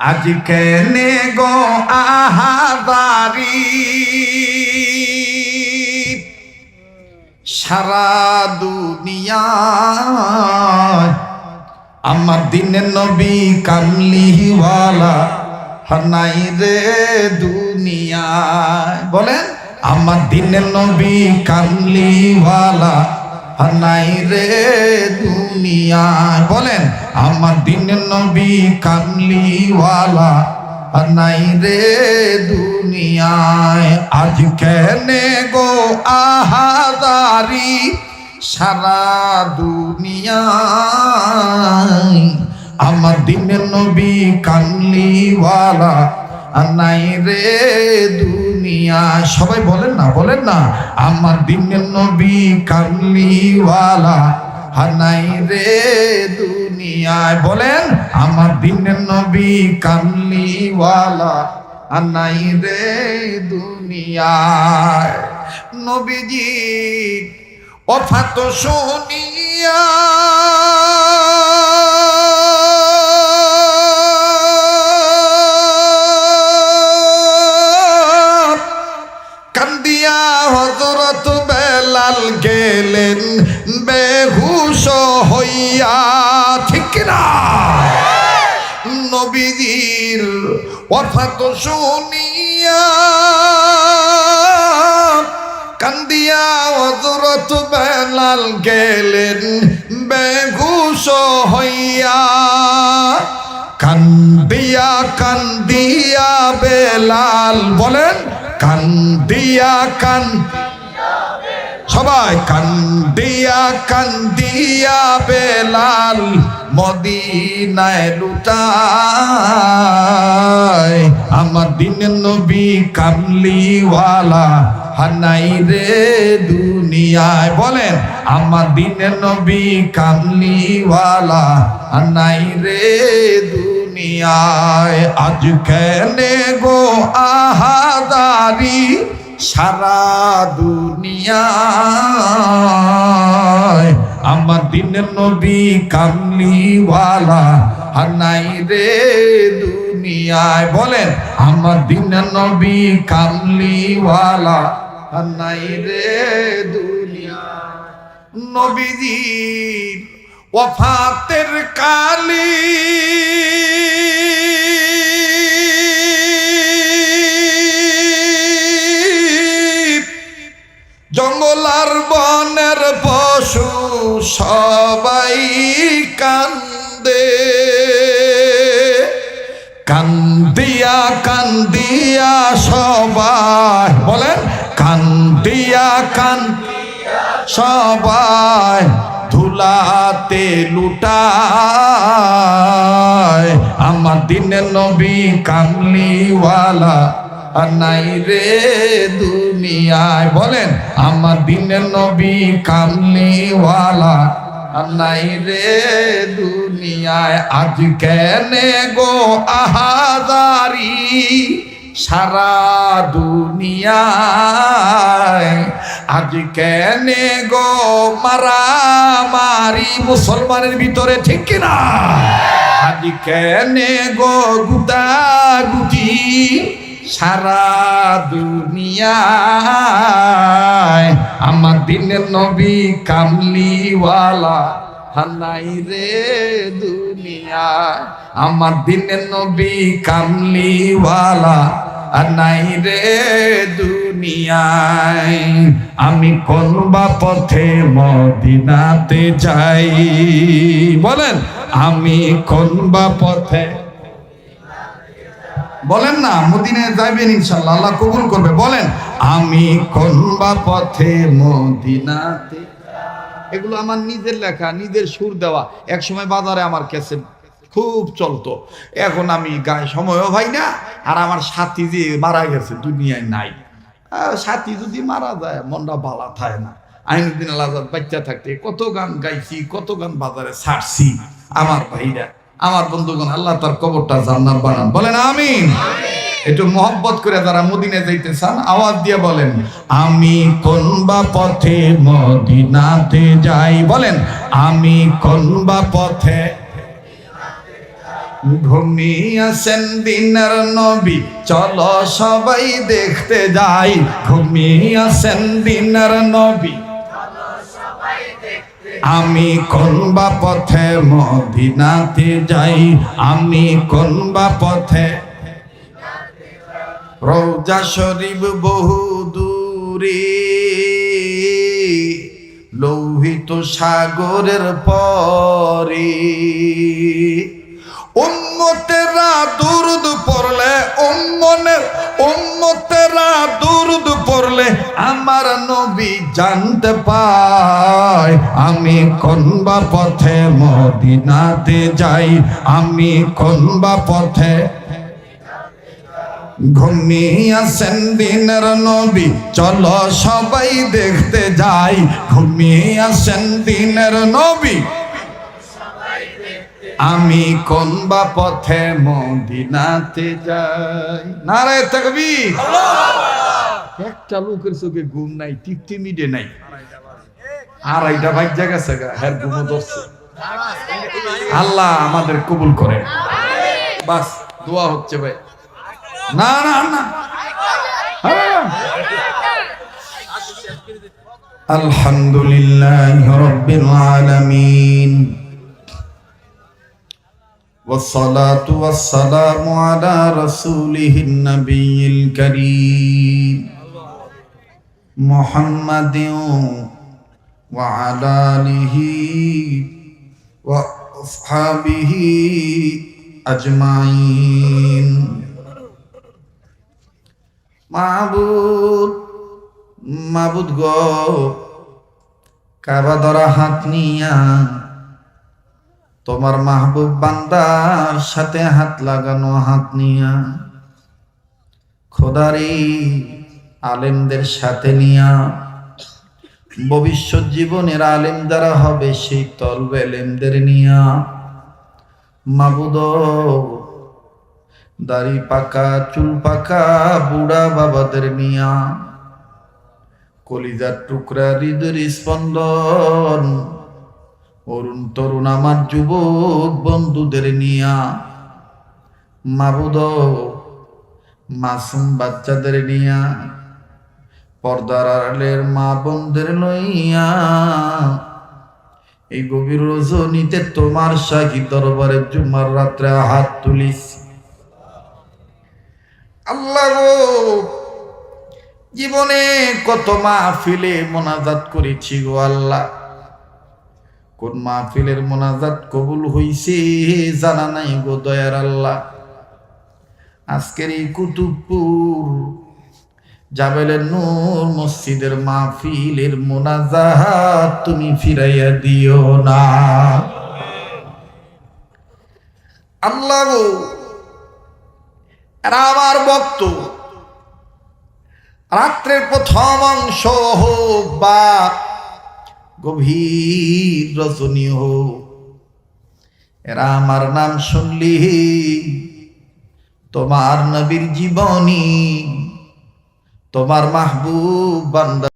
আজ কেনে গো আহাদারি সারা দুনিয়ায় আমার দিনের নবী কামলিওয়ালা হানাই রে দুনিয়ায়। বলেন, আমার দিনের নবী কামলিওয়ালা হানাই রে দুনিয়ায় বলেন, আমার দিনের নবী কামলিওয়ালা নাই রে দুনিয়ায়। আজ কেনে গো আহাদারি সারা দুনিয়ায়? আমার দিনের নবী কামলিওয়ালা নাই রে দুনিয়া। সবাই বলেন না বলেন না। আমার দিনের নবী কামলিওয়ালা হানাই রে দুনিয়ায়, বলেন, আমার দিনের নবী কামলিওয়ালা হানাই রে দুনিয়ায়, নবীজি, অফাত শুনিয়া হজরত বেলাল গেলেন, বেহুশ হইয়া, ঠিক না নবীজির অফাত শুনিয়া কান্দিয়া হজরত বেলাল গেলেন, বেহুশ হইয়া। কান্দিয়া কান্দিয়া বেলাল বলেন কান্দিয়া কান। সবাই কান্দিয়া কান্দিয়া বেলাল মদিনায় লুটায়। আমার দিনের নবী কামলিওয়ালা হানাই রে দুনিয়ায়। বলেন, আমার দিনের নবী কামলিওয়ালা হানাই রে দুনিয়ায় আজ কেনে গো আহাদারি? সারা দুনিয়ায় আমার দিনের নবী কামলিওয়ালা হানাই রে দুনিয়ায়। বলেন, আমার দিনের নবী কামলিওয়ালা হানাই রে দুনিয়া নবীজির ওফাতের কালী সবাই কান্দে। কান্দিয়া কান্দিয়া সবাই। বলেন, কান্দিয়া কান সবাই ধুলাতে লুটায়। আমার দিনে নবী কামলিওয়ালা নাই রে দুনিয়ায়। বলেন, আমার দিনের নবী কামলিওয়ালা। নাই রে দুনিয়ায়, আজ কেনে গো আহাদারি সারা দুনিয়ায়, আজ কেনে গো মারামারি? মুসলমানের ভিতরে ঠিক কিনা? আজ কেনে গো গুদা গুটি সারা দুনিয়ায় আমার দিনের নবী কামলিওয়ালা হানাই রে দুনিয়ায়। আমার দিনের নবী কামলিওয়ালা নাই রে দুনিয়ায়। আমি কোন বা পথে মদিনাতে যাই। বলেন, আমি কোন বা পথে বলেন না, মদিনায় যাইবেন ইনশাল্লাহ আল্লাহ কবুল করবে, বলেন, আমি কোন বা পথে মদিনাতে এগুলো আমার নিজের লেখা, নিজের সুর দেওয়া এক সময় বাজারে আমার ক্যাসেট খুব চলতো, এখন আমি গায়ে সময়ও ভাই না, আর আমার সাথী যে মারা গেছে, দুনিয়ায় নাই। সাথী যদি মারা যায়, মনটা ভালা থাকে না। আইনুদ্দিন আল্লাহ বাচ্চা থাকতে কত গান গাইছি, কত গান বাজারে ছাড়ছি, আমার ভাইরা। আমার বন্ধুগণ, আল্লাহ তার কবরটা জান্নাত বানান। বলেন আমিন। একটু মহব্বত করে যারা মদিনে যাইতে চান আওয়াজ দিয়ে বলেন, আমি কোন বা পথে মদিনাতে যাই? বলেন, আমি কোন বা পথে ঘুমিয়েছেন দিনের নবী, চলো সবাই দেখতে যাই। ঘুমিয়েছেন দিনের নবী। আমি কোন বা পথে মদিনাতে যাই? আমি কোন বা পথে? রোজা শরীফ বহু দূরে। লৌহিত সাগরের পরে। উম্মতেরা দুরুদ পড়লে, উম্মনের, উম্মতেরা দুরুদ পড়লে আমার নবী জানতে পায়, আমি কোন বা পথে মদিনাতে যাই, আমি কোন বা পথে ঘুমিয়েছেন দিনের নবী, চলো সবাই দেখতে যাই, ঘুমিয়েছেন দিনের নবী। আমি কোন বা পথে মদিনাতে যাই? নারায় থাকবি একটা লোকের চোখে ঘুম নাই টিপটি মিডে নাই। এইটা ভাই জায়গা জায়গা হ্যাঁ ঘুমো ধরছে। আল্লাহ আমাদের কবুল করে বাস, দোয়া হচ্ছে ভাই। না না না। আলহামদুলিল্লাহ রব্বিল আলামিন। والصلاة والسلام على رسوله النبي الكريم محمد وعلى آله وأصحابه أجمعين মাবুদ মাবুদ গো কাবা ধরা হাত নিয়া তোমার মাহবুব বান্দার সাথে হাত লাগানো হাত নিয়া খোদারি আলেমদের সাথে নিয়া ভবিষ্যৎ জীবনের আলেম যারা হবে সেই তলব এলেমদের নিয়া মাবুদ দাড়ি পাকা, চুল পাকা, বুড়া বাবাদের নিয়া কলিজার টুকরা হৃদয় স্পন্দন অরুণ তরুণ আমার যুবক বন্ধুদের নিয়া। মাবুদ মাসুম বাচ্চাদের নিয়া। পর্দার আড়ালের মা বোনদের লইয়া। এই গভীর রজনীতে তোমার শাহী দরবারে জুমার রাত্রে হাত তুলিস। আল্লাহ জীবনে কত মাহফিলে মোনাজাত করেছি গো আল্লাহ। কোন মাহফিলের মোনাজাত কবুল হইছে জানা নাই গো দয়ার আল্লাহ। আজকের এই কুতুবপুর জাবেলের নূর মসজিদের মাহফিলের মোনাজাত তুমি ফিরাইয়া দিও না। আল্লাহ গো, এরা আমার ভক্ত। রাত্রের প্রথম অংশ হোক বা গভীর রজনী হোক এরা আমার নাম শুনলি তোমার নবীর জীবনী তোমার মাহবুব বান্দা